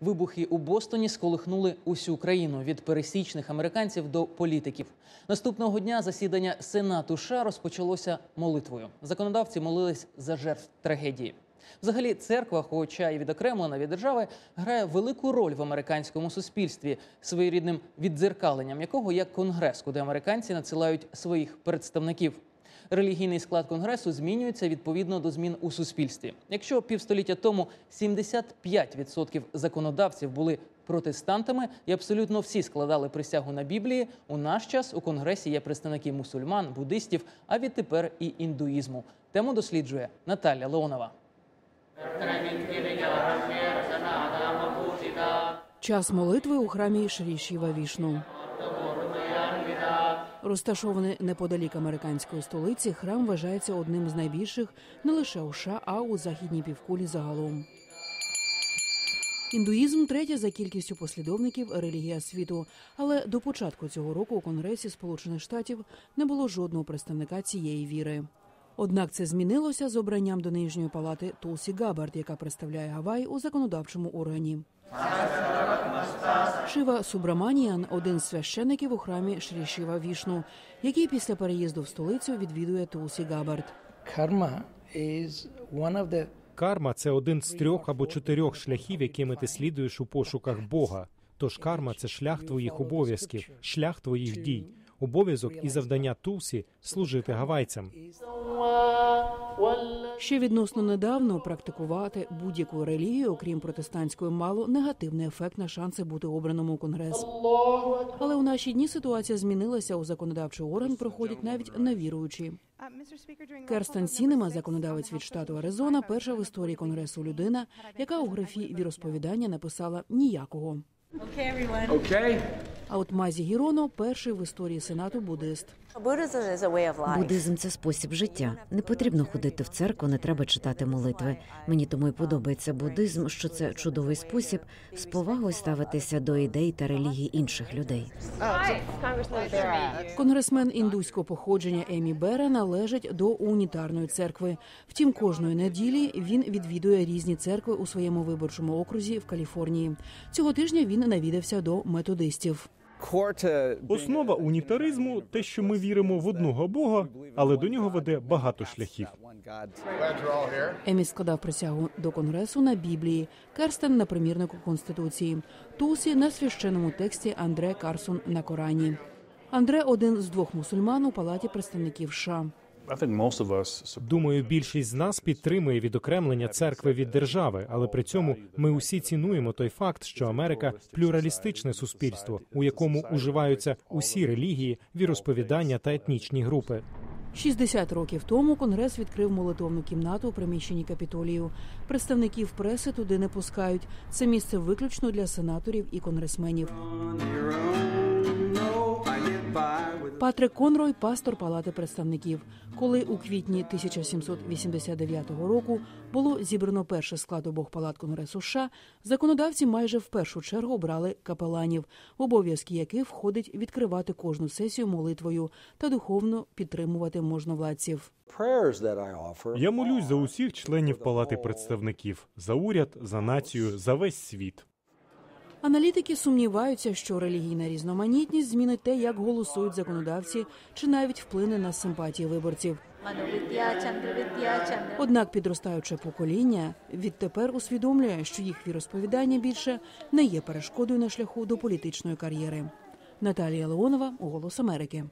Вибухи у Бостоні сколихнули усю країну від пересічних американців до політиків. Наступного дня засідання Сенату США розпочалося молитвою. Законодавці молились за жертв трагедії. Взагалі, церква, хоча і відокремлена від держави, грає велику роль в американському суспільстві, своєрідним віддзеркаленням якого є конгрес, куди американці надсилають своїх представників. Релігійний склад конгресу змінюється відповідно до змін у суспільстві. Якщо півстоліття тому 75% законодавців були протестантами, і абсолютно всі складали присягу на Біблії, у наш час у конгресі є представники мусульман, буддистів, а відтепер і індуїзму. Тему досліджує Наталя Леонова. Час молитви у храмі Шрі Шіва Вішну. Розташований неподалік американської столиці, храм вважається одним з найбільших не лише у США, а у західній півкулі загалом. Індуїзм третя за кількістю послідовників релігія світу. Але до початку цього року у Конгресі Сполучених Штатів не було жодного представника цієї віри. Однак це змінилося з обранням до нижньої палати Тулсі Габард, яка представляє Гавай у законодавчому органі. Шива Субраманіян один з священиків у храмі Шрі Шива Вішну, який після переїзду в столицю відвідує Тулсі Габард. The Карма це один з трьох або чотирьох шляхів, якими ти слідуєш у пошуках Бога. Тож карма це шлях твоїх обов'язків, шлях твоїх дій, обов'язок і завдання Тулсі служити гавайцям. Ще відносно недавно практикувати будь-яку релігію, окрім протестантської, мало негативний ефект на шанси бути обраному у конгрес. Але у наші дні ситуація змінилася. У законодавчий орган проходять навіть невіруючі. Керстен Сінема, законодавець від штату Аризона, перша в історії конгресу людина, яка у графі віросповідання написала ніякого. А от Мазі Гіроно перший в історії сенату буддист. Буддизм це спосіб життя. Не потрібно ходити в церкву, не треба читати молитви. Мені тому й подобається буддизм, що це чудовий спосіб з повагою ставитися до ідей та релігій інших людей. Конгресмен індуського походження Емі Бера належить до унітарної церкви. Втім, кожної неділі він відвідує різні церкви у своєму виборчому окрузі в Каліфорнії. Цього тижня він навідався до методистів. Основа унітаризму те, що ми віримо в одного Бога, але до нього веде багато шляхів. Емі складав присягу до конгресу на Біблії, Керстен на примірнику конституції, Тулсі на священному тексті Андре Карсон на Корані. Андре один з двох мусульман у палаті представників США. Думаю, більшість з нас підтримує відокремлення церкви від держави, але при цьому ми усі цінуємо той факт, що Америка плюралістичне суспільство, у якому уживаються усі релігії, віросповідання та етнічні групи. 60 років тому конгрес відкрив молитовну кімнату у приміщенні капітолію. Представників преси туди не пускають. Це місце виключно для сенаторів і конгресменів. Патрик Конрой, пастор Палати представників. Коли у квітні 1789 року було зібрано перший склад обох палат Конгресу США, законодавці майже в першу чергу обрали капеланів, в обов'язки яких входить відкривати кожну сесію молитвою та духовно підтримувати можновладців. Я молюсь за усіх членів палати представників, за уряд, за націю, за весь світ. Аналітики сумніваються, що релігійна різноманітність змінить те, як голосують законодавці, чи навіть вплине на симпатії виборців. Однак підростаюче покоління відтепер усвідомлює, що їх віросповідання більше не є перешкодою на шляху до політичної кар'єри. Наталія Леонова, Голос Америки.